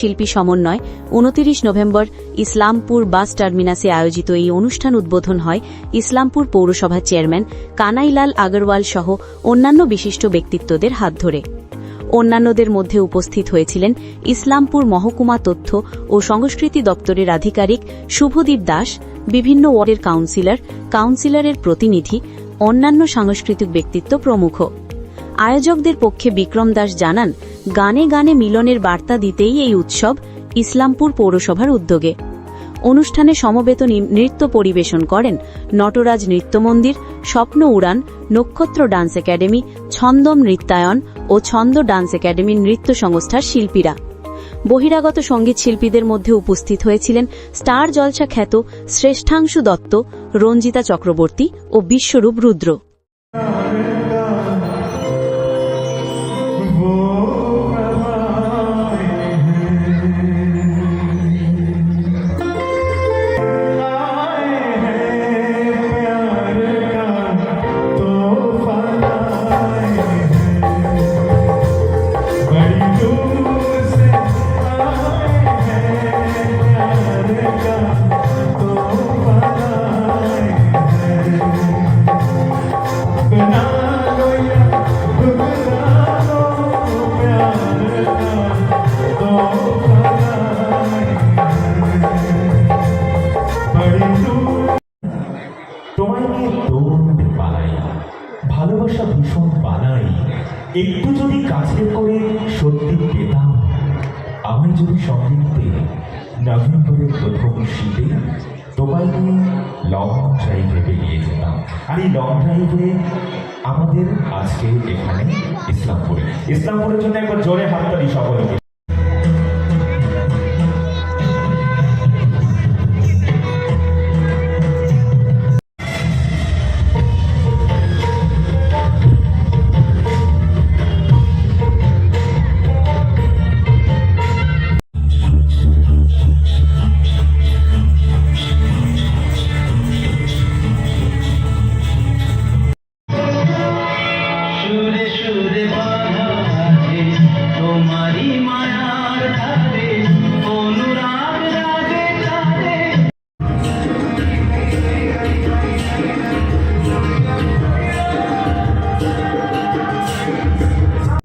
শিল্পী সমন্বয়, উনতিরিশ নভেম্বর ইসলামপুর বাস টার্মিনাসে আয়োজিত এই অনুষ্ঠান উদ্বোধন হয় ইসলামপুর পৌরসভার চেয়ারম্যান কানাইলাল আগরওয়াল সহ অন্যান্য বিশিষ্ট ব্যক্তিত্বদের হাত ধরে। অন্যান্যদের মধ্যে উপস্থিত হয়েছিলেন ইসলামপুর মহকুমা তথ্য ও সংস্কৃতি দপ্তরের আধিকারিক শুভদীপ দাস, বিভিন্ন ওয়ার্ডের কাউন্সিলর, কাউন্সিলরের প্রতিনিধি, অন্যান্য সাংস্কৃতিক ব্যক্তিত্ব প্রমুখ। আয়োজকদের পক্ষে বিক্রম দাস জানান গানে গানে মিলনের বার্তা দিতেই এই উৎসব ইসলামপুর পৌরসভার উদ্যোগে। অনুষ্ঠানে সমবেত নৃত্য পরিবেশন করেন নটরাজ নৃত্য মন্দির, স্বপ্ন উড়ান, নক্ষত্র ডান্স একাডেমি, ছন্দম নৃত্যায়ন ও ছন্দ ডান্স একাডেমির নৃত্য সংস্থার শিল্পীরা। বহিরাগত সংগীত শিল্পীদের মধ্যে উপস্থিত হয়েছিলেন স্টার জলসা খ্যাত শ্রেষ্ঠাংশু দত্ত, রঞ্জিতা চক্রবর্তী ও বিশ্বরূপ রুদ্র। একটু যদি কাছে করে সত্যি পেতাম, আমায় যদি সঙ্গে নিতে নভেম্বরের প্রথম শীতে নিয়ে লং ড্রাইভে বেরিয়ে যেতাম। আর এই লং ড্রাইভে আমাদের আজকে এখানে ইসলামপুরে। ইসলামপুরের জন্য একবার জোরে হাততালি সকলকে সুরে সুরে বাধা আছে তোমারই মায়ার ধারে অনুরাগ রাগে তারে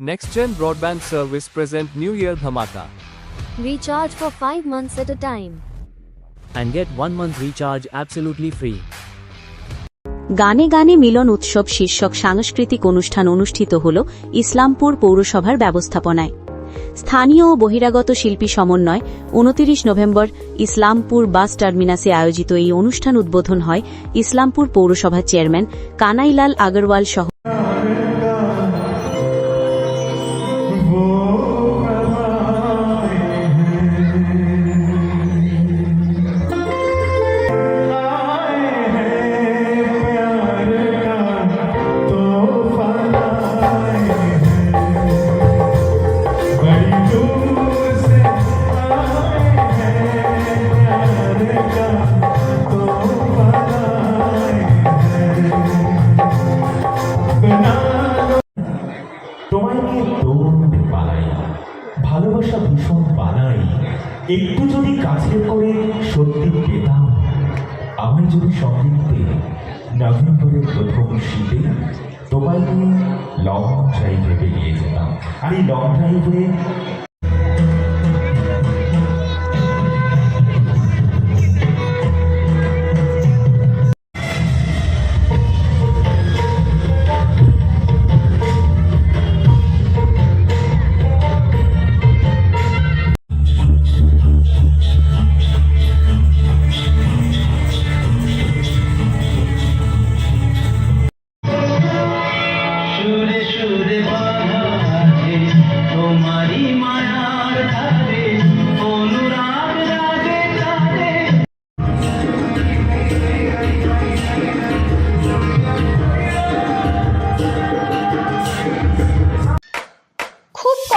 Next Gen Broadband Service present New Year Dhamaka Recharge for 5 months at a time. and get one month recharge absolutely free. গানে গানে মিলন উৎসব শীর্ষক সাংস্কৃতিক অনুষ্ঠান অনুষ্ঠিত হল ইসলামপুর পৌরসভার ব্যবস্থাপনায়। স্থানীয় ও বহিরাগত শিল্পী সমন্বয় উনতিরিশ নভেম্বর ইসলামপুর বাস টার্মিনাসে আয়োজিত এই অনুষ্ঠান উদ্বোধন হয় ইসলামপুর পৌরসভার চেয়ারম্যান কানাইলাল আগরওয়াল সহ একটু যদি কাছে করে সত্যি পেতাম আমায় যদি সঙ্গীতে নভেম্বরের প্রথম শীতে তোমায় লং ড্রাইভে বেরিয়ে যেতাম। আর এই লং ড্রাইভে